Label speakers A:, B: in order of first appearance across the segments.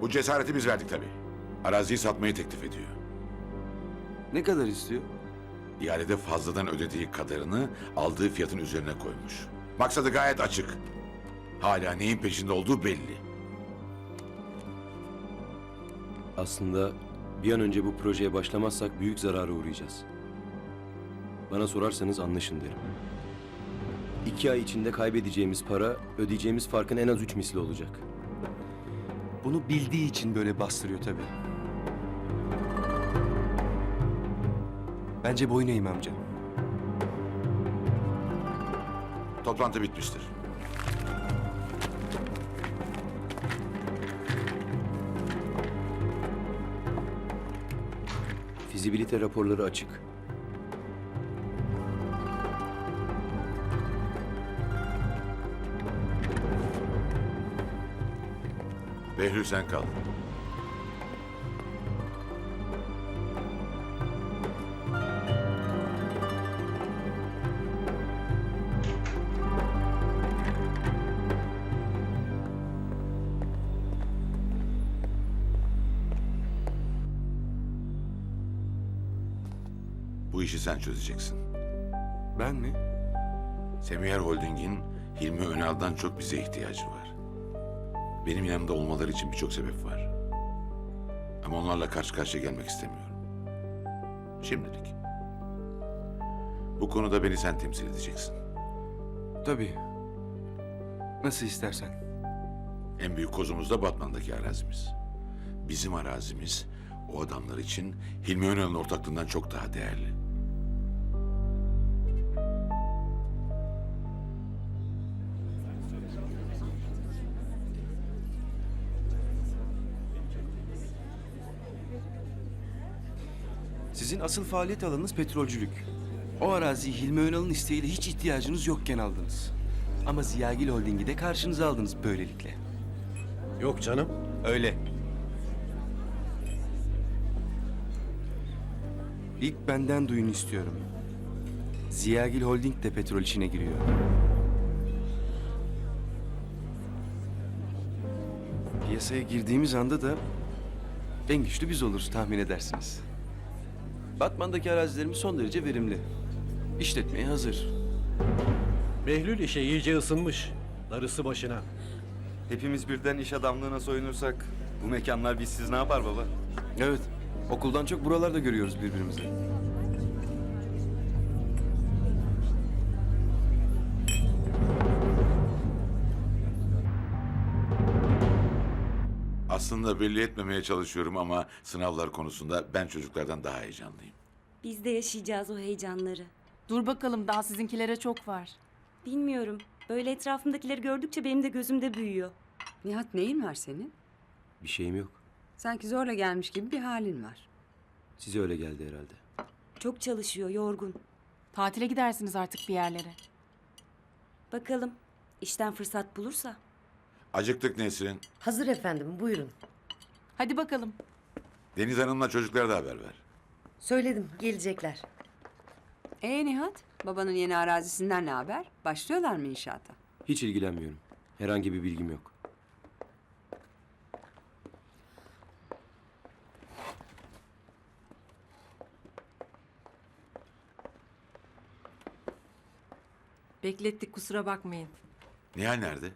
A: Bu cesareti biz verdik tabii. Araziyi satmayı teklif ediyor.
B: Ne kadar istiyor?
A: İhalede fazladan ödediği kadarını aldığı fiyatın üzerine koymuş. Maksadı gayet açık. Hala neyin peşinde olduğu belli.
C: Aslında bir an önce bu projeye başlamazsak büyük zarara uğrayacağız. Bana sorarsanız anlaşın derim. İki ay içinde kaybedeceğimiz para, ödeyeceğimiz farkın en az üç misli olacak.
B: Bunu bildiği için böyle bastırıyor tabii. Bence boyun eğme amca.
A: Toplantı bitmiştir.
C: Fizibilite raporları açık.
A: Behlül sen kal. Bu işi sen çözeceksin.
B: Ben mi?
A: Semiyer Holding'in Hilmi Önal'dan çok bize ihtiyacı var. Benim yanımda olmaları için birçok sebep var. Ama onlarla karşı karşıya gelmek istemiyorum. Şimdilik. Bu konuda beni sen temsil edeceksin.
B: Tabii. Nasıl istersen.
A: En büyük kozumuz da Batman'daki arazimiz. Bizim arazimiz o adamlar için Hilmi Önal'ın ortaklığından çok daha değerli.
B: Sizin asıl faaliyet alanınız petrolcülük. O araziyi Hilmi Önal'ın isteğiyle hiç ihtiyacınız yokken aldınız. Ama Ziyagil Holding'i de karşınıza aldınız böylelikle.
D: Yok canım.
B: Öyle. İlk benden duyun istiyorum. Ziyagil Holding de petrol işine giriyor. Piyasaya girdiğimiz anda da en güçlü biz oluruz tahmin edersiniz. Batman'daki arazilerimiz son derece verimli. İşletmeye hazır.
D: Behlül işe iyice ısınmış. Darısı başına.
E: Hepimiz birden iş adamlığına soyunursak bu mekanlar bizsiz ne yapar baba?
B: Evet, okuldan çok buralarda görüyoruz birbirimizi.
A: Aslında belli etmemeye çalışıyorum ama sınavlar konusunda ben çocuklardan daha heyecanlıyım.
F: Biz de yaşayacağız o heyecanları.
G: Dur bakalım daha sizinkilere çok var.
F: Bilmiyorum. Böyle etrafımdakileri gördükçe benim de gözümde büyüyor.
H: Nihat neyin var senin?
C: Bir şeyim yok.
H: Sanki zorla gelmiş gibi bir halin var.
C: Size öyle geldi herhalde.
F: Çok çalışıyor, yorgun.
G: Tatile gidersiniz artık bir yerlere.
F: Bakalım işten fırsat bulursa.
A: Acıktık Nesrin.
I: Hazır efendim, buyurun.
G: Hadi bakalım.
A: Deniz Hanım'la çocuklara da haber ver.
I: Söyledim, gelecekler.
H: Ee Nihat, babanın yeni arazisinden ne haber? Başlıyorlar mı inşaata?
C: Hiç ilgilenmiyorum. Herhangi bir bilgim yok.
J: Beklettik kusura bakmayın.
A: Nihal nerede?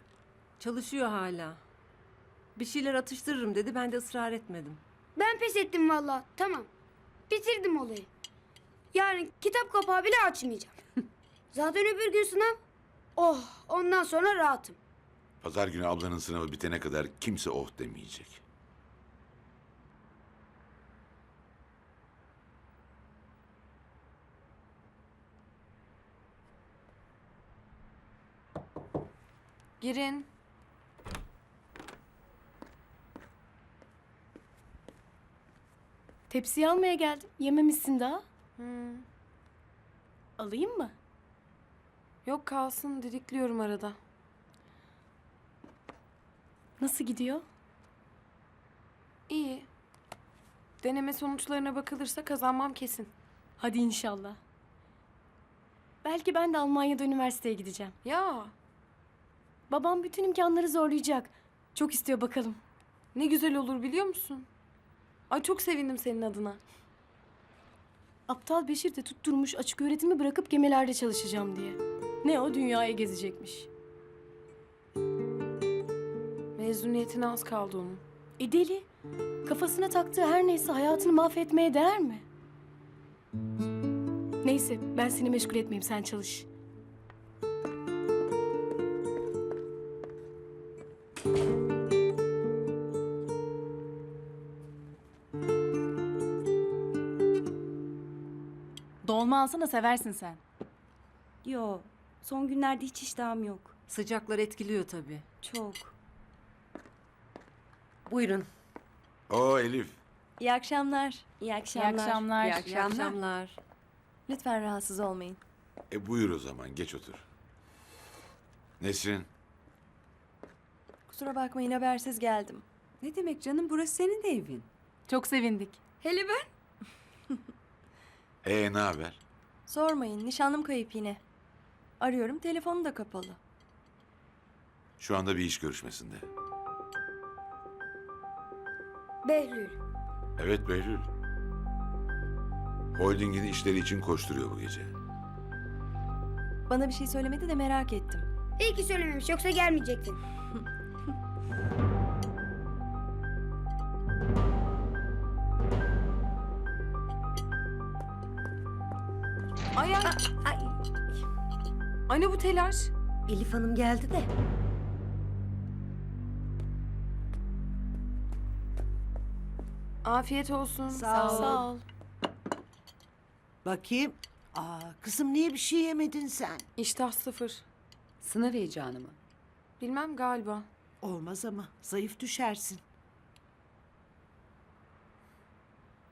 J: Çalışıyor hala. Bir şeyler atıştırırım dedi ben de ısrar etmedim.
K: Ben pes ettim valla. Tamam. Bitirdim olayı. Yarın kitap kapağı bile açmayacağım. Zaten öbür gün sınav. Oh, ondan sonra rahatım.
A: Pazar günü ablanın sınavı bitene kadar kimse oh demeyecek.
G: Girin. Tepsiyi almaya geldim. Yememişsin daha. Alayım mı?
J: Yok kalsın didikliyorum arada.
G: Nasıl gidiyor?
J: İyi. Deneme sonuçlarına bakılırsa kazanmam kesin.
G: Hadi inşallah. Belki ben de Almanya'da üniversiteye gideceğim.
J: Ya
G: Babam bütün imkanları zorlayacak. Çok istiyor bakalım. Ne güzel olur biliyor musun? Ay çok sevindim senin adına. Aptal Beşir de tutturmuş açık öğretimi bırakıp gemilerde çalışacağım diye. Ne o dünyaya gezecekmiş. Mezuniyetine az kaldı onun. E deli. Kafasına taktığı her neyse hayatını mahvetmeye değer mi? Neyse ben seni meşgul etmeyeyim sen çalış.
J: Dolma alsana seversin sen.
F: Yo, son günlerde hiç iştahım yok.
H: Sıcaklar etkiliyor tabii.
F: Çok.
I: Buyurun.
A: Oo Elif.
F: İyi akşamlar. İyi akşamlar.
J: İyi akşamlar.
H: İyi akşamlar.
F: Lütfen rahatsız olmayın.
A: E buyur o zaman geç otur. Nesrin?
F: Kusura bakmayın habersiz geldim.
H: Ne demek canım burası senin de evin.
J: Çok sevindik.
K: Hele ben?
A: E ne haber?
F: Sormayın nişanlım kayıp yine. Arıyorum telefonu da kapalı.
A: Şu anda bir iş görüşmesinde.
K: Behlül.
A: Evet Behlül. Holding'in işleri için koşturuyor bu gece.
F: Bana bir şey söylemedi de merak ettim.
K: İyi ki söylememiş yoksa gelmeyecektin.
G: Ay ay.
I: Ay,
G: Ay ne bu telaş?
I: Elif Hanım geldi de.
G: Afiyet olsun.
H: Sağ ol.
G: Sağ ol.
L: Bakayım. Aa, kızım niye bir şey yemedin sen?
G: İştah sıfır.
H: Sınav heyecanı mı?
G: Bilmem galiba.
L: Olmaz ama zayıf düşersin.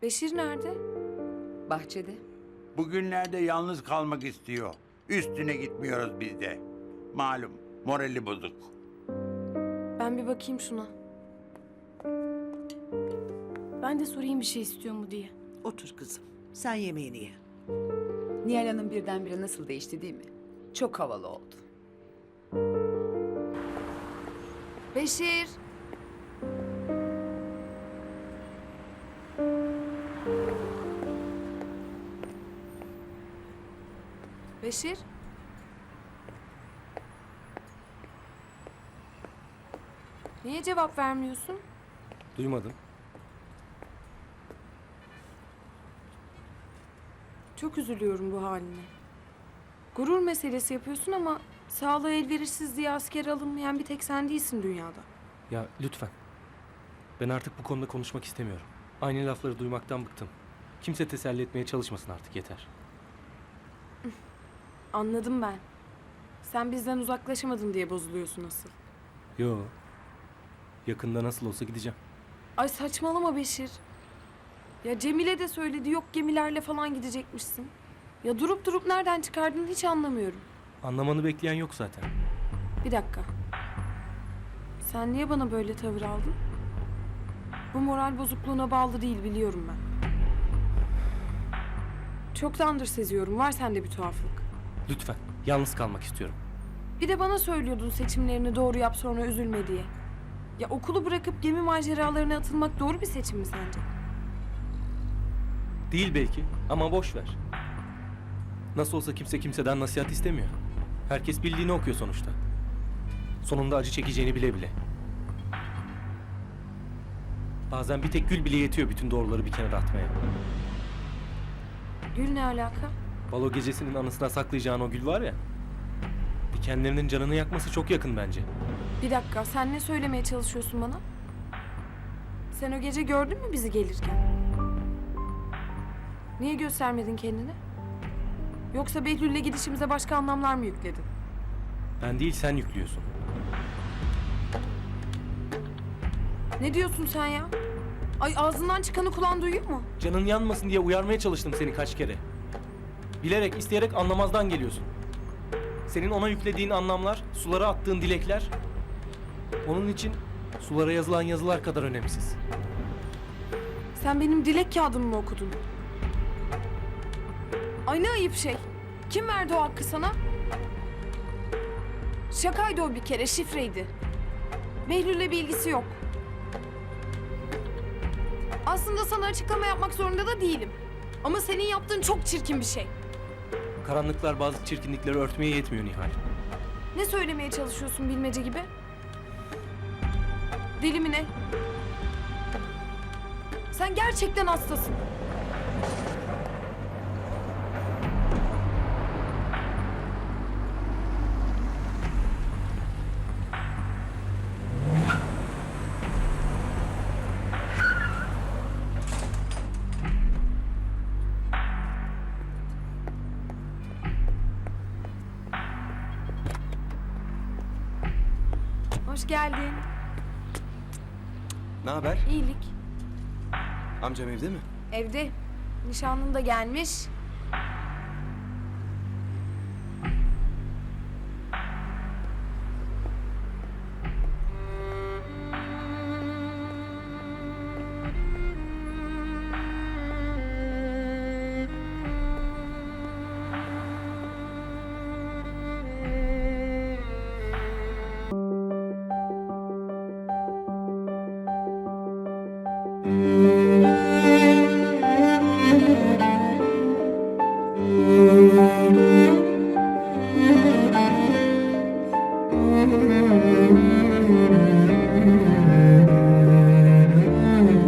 G: Beşir nerede?
H: Bahçede.
M: Bugünlerde yalnız kalmak istiyor. Üstüne gitmiyoruz biz de. Malum morali bozuk.
G: Ben bir bakayım şuna. Ben de sorayım bir şey istiyor mu diye.
L: Otur kızım. Sen yemeğini ye.
H: Nihal Hanım birdenbire nasıl değişti değil mi? Çok havalı oldu.
G: Beşir. Beşir. Niye cevap vermiyorsun?
C: Duymadım.
G: Çok üzülüyorum bu haline. Gurur meselesi yapıyorsun ama sağlığı elverişsiz diye asker alınmayan bir tek sen değilsin dünyada.
N: Ya lütfen. Ben artık bu konuda konuşmak istemiyorum. Aynı lafları duymaktan bıktım. Kimse teselli etmeye çalışmasın artık yeter.
G: Anladım ben. Sen bizden uzaklaşamadın diye bozuluyorsun asıl.
N: Yo. Yakında nasıl olsa gideceğim.
G: Ay saçmalama Beşir. Ya Cemile de söyledi yok gemilerle falan gidecekmişsin. Ya durup durup nereden çıkardın hiç anlamıyorum.
N: Anlamanı bekleyen yok zaten.
G: Bir dakika. Sen niye bana böyle tavır aldın? Bu moral bozukluğuna bağlı değil biliyorum ben. Çoktandır seziyorum. Var sende bir tuhaflık.
N: Lütfen. Yalnız kalmak istiyorum.
G: Bir de bana söylüyordun seçimlerini doğru yap sonra üzülme diye. Ya okulu bırakıp gemi maceralarına atılmak doğru bir seçim mi sence?
N: Değil belki ama boş ver. Nasıl olsa kimse kimseden nasihat istemiyor. Herkes bildiğini okuyor sonuçta. Sonunda acı çekeceğini bile bile. Bazen bir tek gül bile yetiyor bütün doğruları bir kenara atmaya.
G: Gül ne alaka?
N: Balo gecesinin anısına saklayacağın o gül var ya. Dikenlerinin canını yakması çok yakın bence.
G: Bir dakika sen ne söylemeye çalışıyorsun bana? Sen o gece gördün mü bizi gelirken? Niye göstermedin kendini? Yoksa Behlül'le gidişimize başka anlamlar mı yükledin?
N: Ben değil sen yüklüyorsun.
G: Ne diyorsun sen ya? Ay ağzından çıkanı kulağın duyuyor mu?
N: Canın yanmasın diye uyarmaya çalıştım seni kaç kere. Bilerek, isteyerek anlamazdan geliyorsun. Senin ona yüklediğin anlamlar, sulara attığın dilekler... ...onun için sulara yazılan yazılar kadar önemsiz.
G: Sen benim dilek kağıdımı mı okudun? Ay ne ayıp şey. Kim verdi o hakkı sana? Şakaydı o bir kere, şifreydi. Behlül'le bir ilgisi yok. Aslında sana açıklama yapmak zorunda da değilim. Ama senin yaptığın çok çirkin bir şey.
N: Karanlıklar bazı çirkinlikleri örtmeye yetmiyor Nihal.
G: Ne söylemeye çalışıyorsun bilmece gibi? Deli mi ne? Sen gerçekten hastasın. Hoş geldin.
B: Ne haber?
G: İyilik.
B: Amcam evde mi?
G: Evde. Nişanlın da gelmiş.